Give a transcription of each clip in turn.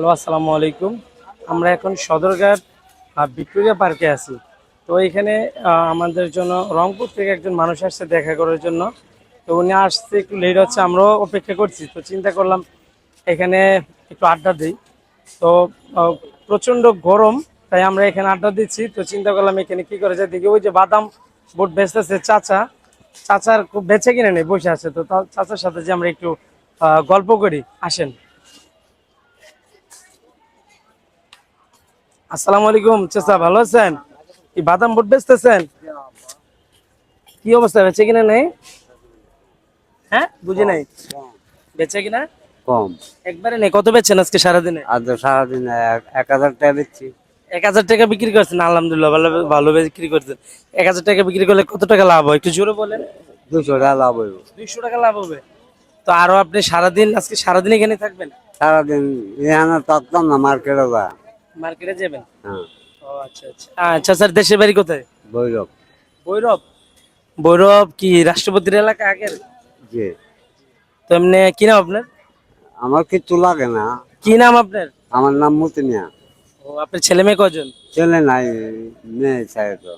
Hello, আসসালামু আলাইকুম। আমরা এখন সদরঘাট ভিক্টোরিয়া পার্কে আছি। তো এখানে আমাদের জন্য রংপুর থেকে একজন মানুষ আসছে দেখা করার জন্য। তো উনি আসতে একটু লেট হচ্ছে, আমরাও অপেক্ষা করছি। তো চিন্তা করলাম, এখানে একটু আড্ডা দিই। তো প্রচণ্ড গরম, তাই আমরা এখানে আড্ডা দিচ্ছি। তো চিন্তা করলাম, এখানে কি করে যায়? দেখি, ওই যে বাদাম বোট বেচতেছে চাচা। চাচার খুব বেচে কিনে নেই, বসে আছে। তো চাচার সাথে যে আমরা একটু গল্প করি। আসেন। আসসালামু আলাইকুম চাচা ভালো আছেন? কি বাদাম বুট বেচতেছেন? কি অবস্থা বেচে কিনা নেই? হ্যাঁ বুঝি নাই। বেচে কিনা? কম। একবারে নেই কত বেচছেন আজকে সারাদিনে? এক হাজার টাকা এক হাজার টাকা বিক্রি করছেন আলহামদুলিল্লাহ ভালো ভালো বিক্রি করছেন। এক হাজার টাকা বিক্রি করলে কত টাকা লাভ হয় একটু জোরে বলেন। দুশো টাকা লাভ হইব। দুইশো টাকা লাভ হবে। তো আরও আপনি সারাদিন আজকে সারাদিন এখানে থাকবেন? সারাদিন থাকতাম না মার্কেটে যা মার্কেটে যাবেন? হ্যাঁ। ও আচ্ছা আচ্ছা। আচ্ছা স্যার দেশের বাড়ি কোথায়? বৈরব ভৈরব? ভৈরব কি রাষ্ট্রপতির এলাকা আগের? জি। তো এমনি কি নাম আপনার? আমার কিচ্ছু লাগে না। কি নাম আপনার? আমার নাম মতিনিয়া ও আপনার ছেলে মেয়ে কজন ছেলে নাই মেয়ে তো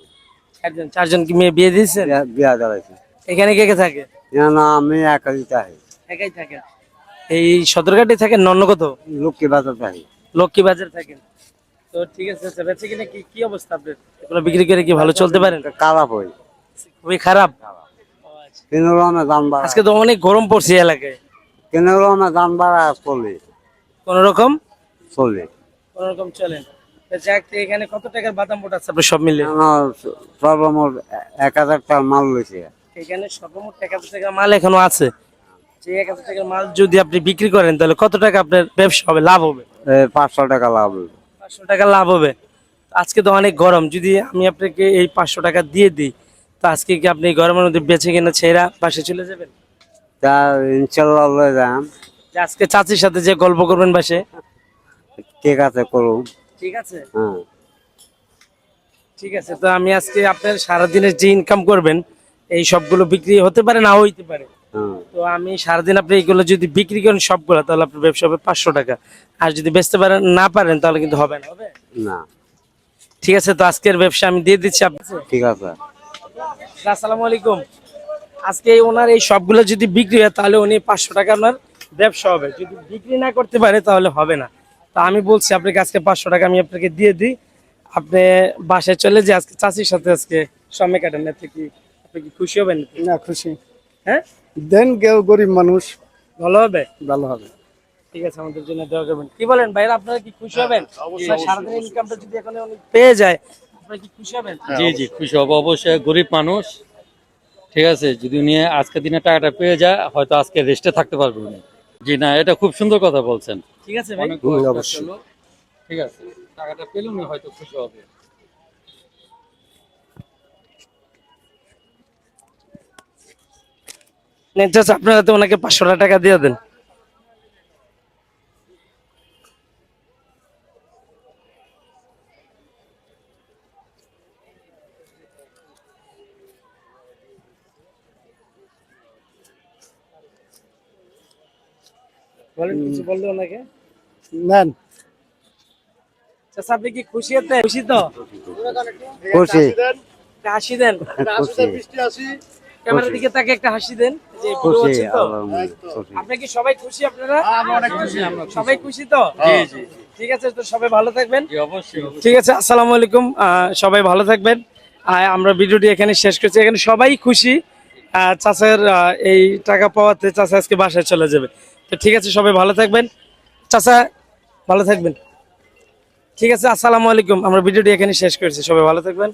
চারজন। চারজন কি মেয়ে বিয়ে দিয়েছেন? বিয়া- দাঁড়াইছে এখানে কে কে থাকে? না আমি একাই চাই একাই থাকে এই সদরঘাটে থাকেন নন্য কত লক্ষ্মী বাজার চাই লক্ষ্মী বাজার থাকেন। তো ঠিক আছে আচ্ছা বেঁচে কিনা কি কি অবস্থা আপনার? এগুলো বিক্রি করে কি ভালো চলতে পারেন? খারাপ হই খুবই খারাপ। কেন রমে দাম বাড়া। আজকে তো অনেক গরম পড়ছে এলাকায়। কেন রমে দাম বাড়া চলে। কোন রকম চলে কোন রকম চলেন যাক এখানে কত টাকার বাদাম বোট আছে? আপনার সব মিলে। আমার সর্বমোট এক হাজার টাকা মাল লইছে এখানে সর্বমোট এক হাজার টাকার মাল এখনও আছে। যে এক হাজার টাকার মাল যদি আপনি বিক্রি করেন তাহলে কত টাকা আপনার ব্যবসা হবে? লাভ হবে? পাঁচশো টাকা লাভ হইব পাঁচশো টাকা লাভ হবে। আজকে তো অনেক গরম। যদি আমি আপনাকে এই পাঁচশো টাকা দিয়ে দিই তো আজকে কি আপনি গরমের মধ্যে বেঁচে কিনা ছেঁড়া পাশে চলে যাবেন? তা ইনশাল্লাহ যাম। আজকে চাচির সাথে যে গল্প করবেন বাসে ঠিক আছে করুন। ঠিক আছে? হ্যাঁ। ঠিক আছে তো আমি আজকে আপনার সারাদিনের যে ইনকাম করবেন এই সবগুলো বিক্রি হতে পারে না হইতে পারে? তো আমি সারাদিন আপনি এগুলো যদি বিক্রি করেন সবগুলো তাহলে আপনার ব্যবসা হবে পাঁচশো টাকা। আর যদি বেচতে পারেন না পারেন তাহলে কিন্তু হবে না হবে? না। ঠিক আছে তো আজকের ব্যবসা আমি দিয়ে দিচ্ছি ঠিক আছে। আসসালামু আলাইকুম। আজকে ওনার এই সবগুলো যদি বিক্রি হয় তাহলে উনি পাঁচশো টাকা ওনার ব্যবসা হবে। যদি বিক্রি না করতে পারে তাহলে হবে না। তা আমি বলছি আপনাকে আজকে পাঁচশো টাকা আমি আপনাকে দিয়ে দিই। আপনি বাসায় চলে যে আজকে চাষির সাথে আজকে সময় কাটেন এতে কি আপনি কি খুশি হবেন? না খুশি। হ্যাঁ? দেন কেউ গরিব মানুষ। ভালো হবে? ভালো হবে। ঠিক আছে আমাদের জন্য দোয়া করবেন। কি বলেন ভাইরা আপনারা কি খুশি হবেন? সারাদিন ইনকামটা যদি এখন পেয়ে যায় আপনারা কি খুশি হবেন? জি জি খুশি হব। অবশ্যই গরিব মানুষ। ঠিক আছে যদি উনি আজকের দিনে টাকাটা পেয়ে যায় হয়তো আজকে রেস্টে থাকতে পারবে উনি। জি না এটা খুব সুন্দর কথা বলছেন। ঠিক আছে ভাই? অনেক ঠিক আছে টাকাটা পেলে উনি হয়তো খুশি হবে। চাচা, আপনারা তো ওনাকে পাঁচশো টাকা দিয়ে দেন। বলেন কিছু বললে ওনাকে? নেন। চাচা আপনি কি খুশি খুশি তো? খুশি। হাসি দেন। খুশি ক্যামেরার দিকে তাকে একটা হাসি দেন যে খুশি আপনি কি সবাই খুশি আপনারা? সবাই খুশি তো? ঠিক আছে তো সবাই ভালো থাকবেন। অবশ্যই। ঠিক আছে আসসালামু আলাইকুম সবাই ভালো থাকবেন। আমরা ভিডিওটি এখানে শেষ করছি। এখানে সবাই খুশি। আহ, চাচার আহ, এই টাকা পাওয়াতে চাচা আজকে বাসায় চলে যাবে। তো ঠিক আছে সবাই ভালো থাকবেন। চাচা ভালো থাকবেন। ঠিক আছে আসসালামু আলাইকুম। আমরা ভিডিওটি এখানে শেষ করছি। সবাই ভালো থাকবেন।